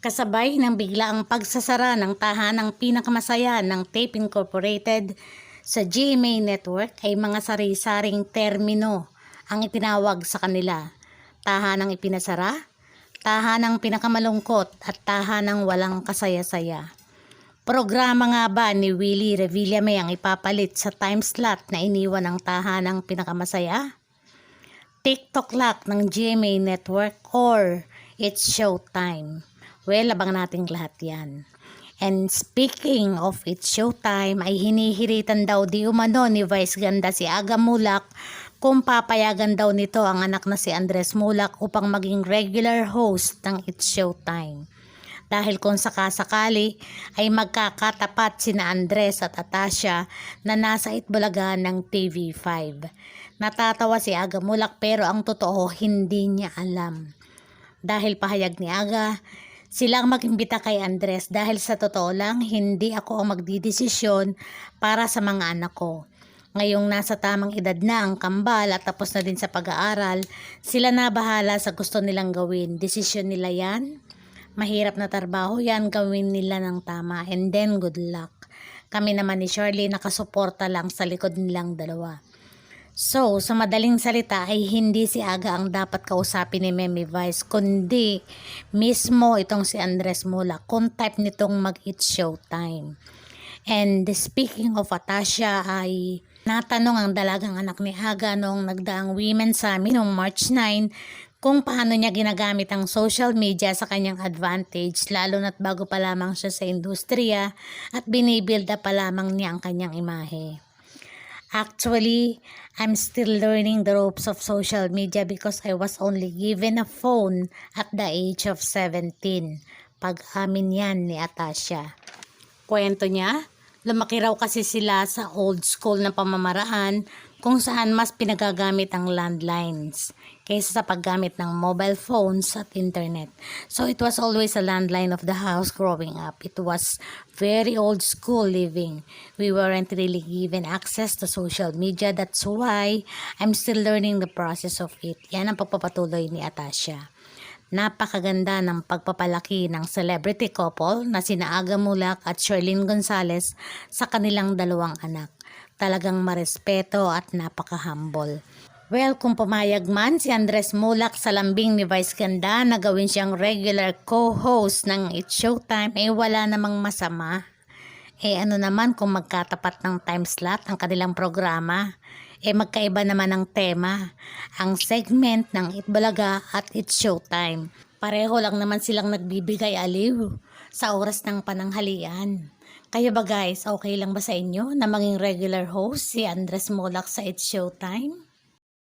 Kasabay ng biglaang pagsasara ng tahanang pinakamasaya ng Tape Incorporated sa GMA Network ay mga sari-saring termino ang itinawag sa kanila. Tahanang ipinasara, tahanang pinakamalungkot at tahanang walang kasaya-saya. Programa nga ba ni Willie Revillame ang ipapalit sa time slot na iniwan ng tahanang pinakamasaya? TikTok lock ng GMA Network or It's Showtime? Well, abang natin lahat yan. And speaking of It's Showtime, ay hinihiritan daw di umano ni Vice Ganda si Aga Mulak kung papayagan daw nito ang anak na si Andres Mulak upang maging regular host ng It's Showtime. Dahil kung sakasakali ay magkakatapat sina Andres at Atasha na nasa Itbulaga ng TV5. Natatawa si Aga Mulak pero ang totoo hindi niya alam. Dahil pahayag ni Aga, silang mag-imbita kay Andres dahil sa totoo lang hindi ako ang magdidesisyon para sa mga anak ko. Ngayong nasa tamang edad na ang kambal at tapos na din sa pag-aaral, sila na bahala sa gusto nilang gawin. Desisyon nila yan. Mahirap na trabaho yan, gawin nila ng tama. And then, good luck. Kami naman ni Shirley nakasuporta lang sa likod nilang dalawa. So, sa madaling salita ay hindi si Aga ang dapat kausapin ni Memi Vice, kundi mismo itong si Andres Mula, kung type nitong mag-it showtime. And speaking of Atasha ay natanong ang dalagang anak ni Aga noong nagdaang Women's Summit noong March 9 kung paano niya ginagamit ang social media sa kanyang advantage lalo na't bago pa lamang siya sa industriya at binibuild pa lamang niya ang kanyang imahe. Actually, I'm still learning the ropes of social media because I was only given a phone at the age of 17. Pag-amin yan ni Atasha. Kwento niya, lumaki raw kasi sila sa old school na pamamaraan kung saan mas pinagagamit ang landlines kaysa sa paggamit ng mobile phones at internet. So it was always a landline of the house growing up. It was very old school living. We weren't really given access to social media. That's why I'm still learning the process of it. Yan ang pagpapatuloy ni Atasha. Napakaganda ng pagpapalaki ng celebrity couple na sina Aga Mulak at Sherlyn Gonzalez sa kanilang dalawang anak. Talagang marespeto at napaka-humble. Well, kung pumayag man si Andres Mulak sa lambing ni Vice Ganda na gawin siyang regular co-host ng It's Showtime, eh wala namang masama. Eh ano naman kung magkatapat ng time slot ang kanilang programa? Eh magkaiba naman ang tema, ang segment ng Itbalaga at It's Showtime. Pareho lang naman silang nagbibigay aliw sa oras ng pananghalian. Kaya ba guys, okay lang ba sa inyo na maging regular host si Andres Molak sa It's Showtime?